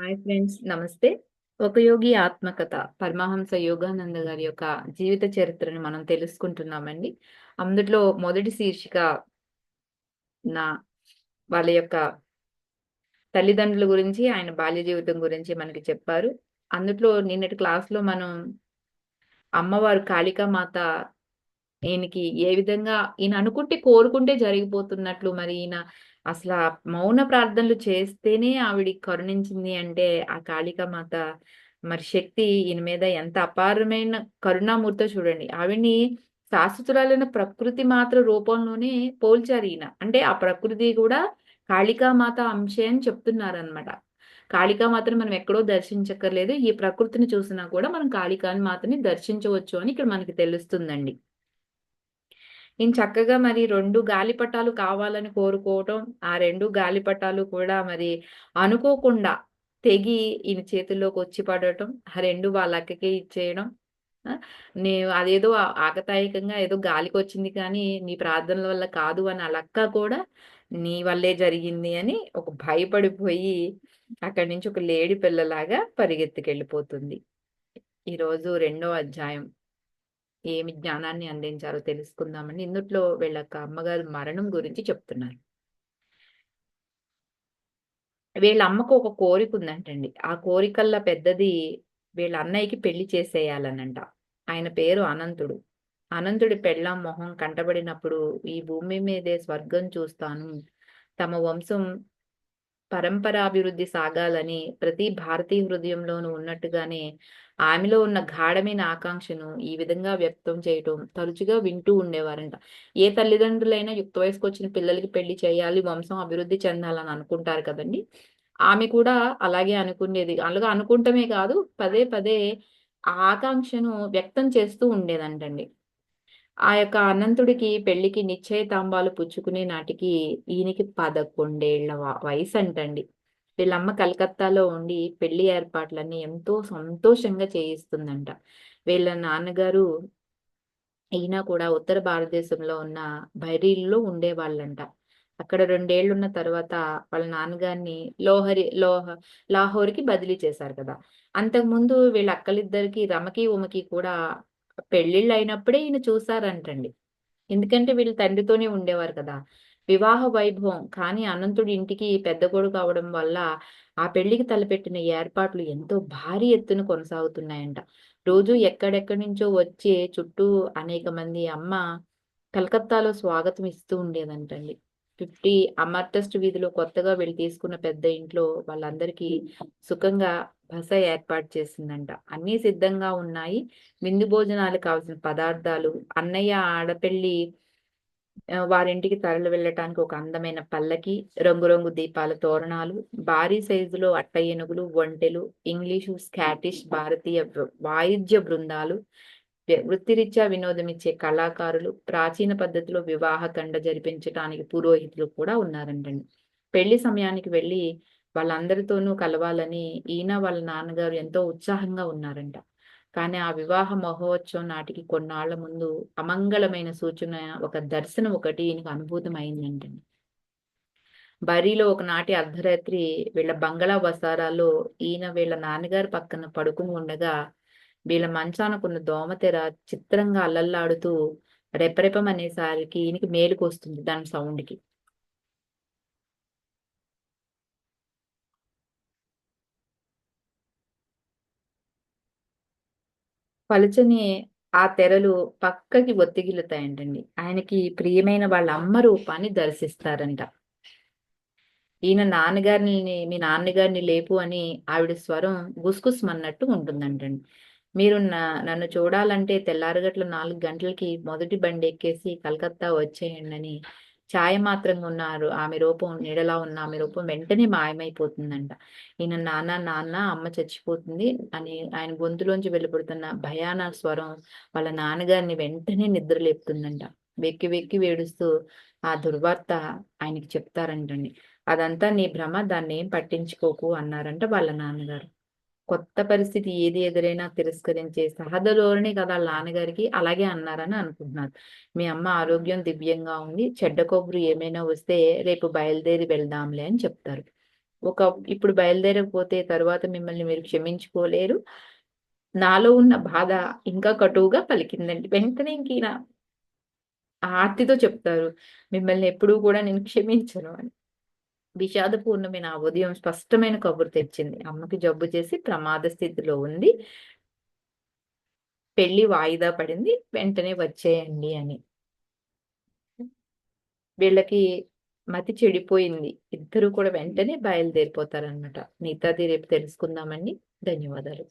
Hi friends నమస్తే. ఒక యోగి ఆత్మకథ పరమహంస యోగానంద గారి యొక్క జీవిత చరిత్రను మనం తెలుసుకుంటున్నామండి. అందులో మొదటి శీర్షిక నా వాళ్ళ యొక్క తల్లిదండ్రుల గురించి ఆయన బాల్య జీవితం గురించి మనకి చెప్పారు. అందులో నిన్నటి క్లాస్లో మనం అమ్మవారు కాళికామాత ఈయనకి ఏ విధంగా ఈయన అనుకుంటే కోరుకుంటే జరిగిపోతున్నట్లు మరి ఈయన అసలు ఆ మౌన ప్రార్థనలు చేస్తేనే ఆవిడ కరుణించింది అంటే ఆ కాళికామాత మరి శక్తి ఈయన మీద ఎంత అపారమైన కరుణామూర్తో చూడండి. ఆవిడ్ని శాశ్వతురాలైన ప్రకృతి మాత్ర రూపంలోనే పోల్చారు ఈయన. అంటే ఆ ప్రకృతి కూడా కాళికామాత అంశే అని చెప్తున్నారనమాట కాళికామాతను మనం ఎక్కడో దర్శించక్కర్లేదు. ఈ ప్రకృతిని చూసినా కూడా మనం కాళికాని మాతని దర్శించవచ్చు అని ఇక్కడ మనకి తెలుస్తుందండి. ఈయన చక్కగా మరి రెండు గాలిపటాలు కావాలని కోరుకోవటం ఆ రెండు గాలిపటాలు కూడా మరి అనుకోకుండా తెగి ఈయన చేతుల్లోకి వచ్చి పడటం ఆ రెండు వాళ్ళ అక్కకే ఇచ్చేయడం నేను అదేదో ఆకతాయికంగా ఏదో గాలికి వచ్చింది కానీ నీ ప్రార్థనల వల్ల కాదు అని అలక్క కూడా నీ వల్లే జరిగింది అని ఒక భయపడిపోయి అక్కడి నుంచి ఒక లేడి పిల్లలాగా పరిగెత్తుకెళ్ళిపోతుంది. ఈరోజు రెండో అధ్యాయం. ఏమి జ్ఞానాన్ని అందించారో తెలుసుకుందామని ఇందుట్లో వీళ్ళ అమ్మగారు మరణం గురించి చెప్తున్నారు. వీళ్ళ అమ్మకు ఒక కోరిక ఉందంటండి. ఆ కోరికల్లా పెద్దది వీళ్ళ అన్నయ్యకి పెళ్ళి చేసేయాలనంట. ఆయన పేరు అనంతుడు. అనంతుడి పెళ్ళం మొహం కంటబడినప్పుడు ఈ భూమి మీదే స్వర్గం చూస్తాను. తమ వంశం పరంపరాభివృద్ధి సాగాలని ప్రతి భారతీయ హృదయంలోనూ ఉన్నట్టుగానే ఆమెలో ఉన్న గాఢమైన ఆకాంక్షను ఈ విధంగా వ్యక్తం చేయటం తరచుగా వింటూ ఉండేవారంట. ఏ తల్లిదండ్రులైనా యుక్త వయసుకు వచ్చిన పిల్లలకి పెళ్ళి చేయాలి వంశం అభివృద్ధి చెందాలని అనుకుంటారు కదండి. ఆమె కూడా అలాగే అనుకునేది అలాగే అనుకుంటమే కాదు పదే పదే ఆకాంక్షను వ్యక్తం చేస్తూ ఉండేదంటండి. ఆ యొక్క అనంతుడికి పెళ్ళికి నిశ్చయతాంబాలు పుచ్చుకునే నాటికి ఈయనకి పదకొండేళ్ళ వయసు అంటండి వీళ్ళమ్మ కలకత్తాలో ఉండి పెళ్ళి ఏర్పాట్లన్నీ ఎంతో సంతోషంగా చేయిస్తుందంట. వీళ్ళ నాన్నగారు ఈయన కూడా ఉత్తర భారతదేశంలో ఉన్న బైరీల్లో ఉండేవాళ్ళంట. అక్కడ రెండేళ్ళు ఉన్న తర్వాత వాళ్ళ నాన్నగారిని లోహరి లోహ లాహోర్కి బదిలీ చేశారు కదా. అంతకుముందు వీళ్ళ అక్కలిద్దరికి రమకి ఉమకి కూడా పెళ్ళిళ్ళు అయినప్పుడే ఈయన చూశారంటండి ఎందుకంటే వీళ్ళు తండ్రితోనే ఉండేవారు కదా. వివాహ వైభవం కానీ అనంతుడి ఇంటికి పెద్ద కొడుకు అవడం వల్ల ఆ పెళ్ళికి తలపెట్టిన ఏర్పాట్లు ఎంతో భారీ ఎత్తున కొనసాగుతున్నాయంట. రోజు ఎక్కడెక్కడి నుంచో వచ్చే చుట్టూ అనేక మంది అమ్మ కలకత్తాలో స్వాగతం ఇస్తూ ఉండేదంటండి. ఫిఫ్టీ అమర్టస్ట్ వీధిలో కొత్తగా వెళ్ళి తీసుకున్న పెద్ద ఇంట్లో వాళ్ళందరికీ సుఖంగా బస ఏర్పాటు చేసిందంట. అన్నీ సిద్ధంగా ఉన్నాయి. విందు భోజనాలు కావాల్సిన పదార్థాలు అన్నయ్య ఆడపెళ్ళి వారింటికి తరలి వెళ్ళటానికి ఒక అందమైన పల్లకి రంగురంగు దీపాల తోరణాలు భారీ సైజులో అట్ట ఏనుగులు ఒంటెలు ఇంగ్లీషు స్కాటిష్ భారతీయ వాయిద్య బృందాలు వృత్తిరీత్యా వినోదమిచ్చే కళాకారులు ప్రాచీన పద్ధతిలో వివాహ కండ జరిపించడానికి పురోహితులు కూడా ఉన్నారంటండి. పెళ్ళి సమయానికి వెళ్ళి వాళ్ళందరితోనూ కలవాలని ఈయన వాళ్ళ నాన్నగారు ఎంతో ఉత్సాహంగా ఉన్నారంట. కానీ ఆ వివాహ మహోత్సవం నాటికి కొన్నాళ్ళ ముందు అమంగళమైన సూచన ఒక దర్శనం ఒకటి ఈయనకు అనుభూతం అయిందంటండి బరీలో ఒకనాటి అర్ధరాత్రి వీళ్ళ బంగళా వసారాలో ఈయన వీళ్ళ నాన్నగారు పక్కన పడుకుని ఉండగా వీళ్ళ మంచానకున్న దోమతెర చిత్రంగా అల్లల్లాడుతూ రెపరెపం అనేసరికి ఈయనకి మేలుకు వస్తుంది దాని సౌండ్కి. పలుచని ఆ తెరలు పక్కకి ఒత్తిగిలుతాయంటండి ఆయనకి ప్రియమైన వాళ్ళ అమ్మ రూపాన్ని దర్శిస్తారంట. ఈయన నాన్నగారిని మీ నాన్నగారిని లేపు అని ఆవిడ స్వరం గుస్గుస్మన్నట్టు ఉంటుందంటండి. మీరు నన్ను చూడాలంటే తెల్లారగట్ల నాలుగు గంటలకి మొదటి బండి ఎక్కేసి కలకత్తా వచ్చేయండి అని ఛాయమాత్రంగా ఉన్నారు ఆమె రూపం నీడలా ఉన్న ఆమె రూపం వెంటనే మాయమైపోతుందంట. ఈయన నాన్న నాన్న అమ్మ చచ్చిపోతుంది అని ఆయన గొంతులోంచి వెళ్ళిపడుతున్న భయాన స్వరం వాళ్ళ నాన్నగారిని వెంటనే నిద్ర లేపుతుందంట వెక్కి వెక్కి వేడుస్తూ ఆ దుర్వార్త ఆయనకి చెప్తారంటండి. అదంతా నీ భ్రమ దాన్ని ఏం పట్టించుకోకు అన్నారంట వాళ్ళ నాన్నగారు. కొత్త పరిస్థితి ఏది ఎదురైనా తిరస్కరించే సహధలోనే కదా నాన్నగారికి అలాగే అన్నారని అనుకుంటున్నారు మీ అమ్మ ఆరోగ్యం దివ్యంగా ఉంది. చెడ్డ కొబ్బరి ఏమైనా వస్తే రేపు బయలుదేరి వెళ్దాంలే అని చెప్తారు. ఒక ఇప్పుడు బయలుదేరకపోతే తర్వాత మిమ్మల్ని మీరు క్షమించుకోలేరు. నాలో ఉన్న బాధ ఇంకా కటువుగా పలికిందండి. వెంటనే ఇంక ఆర్తితో చెప్తారు మిమ్మల్ని ఎప్పుడూ కూడా నేను క్షమించను అని. విషాదపూర్ణమైన ఆ ఉదయం స్పష్టమైన కబురు తెచ్చింది. అమ్మకి జబ్బు చేసి ప్రమాద స్థితిలో ఉంది. పెళ్ళి వాయిదా పడింది. వెంటనే వచ్చేయండి అని. వీళ్ళకి మతి చెడిపోయింది. ఇద్దరు కూడా వెంటనే బయలుదేరిపోతారనమాట మిగతాది రేపు తెలుసుకుందామండి. ధన్యవాదాలు.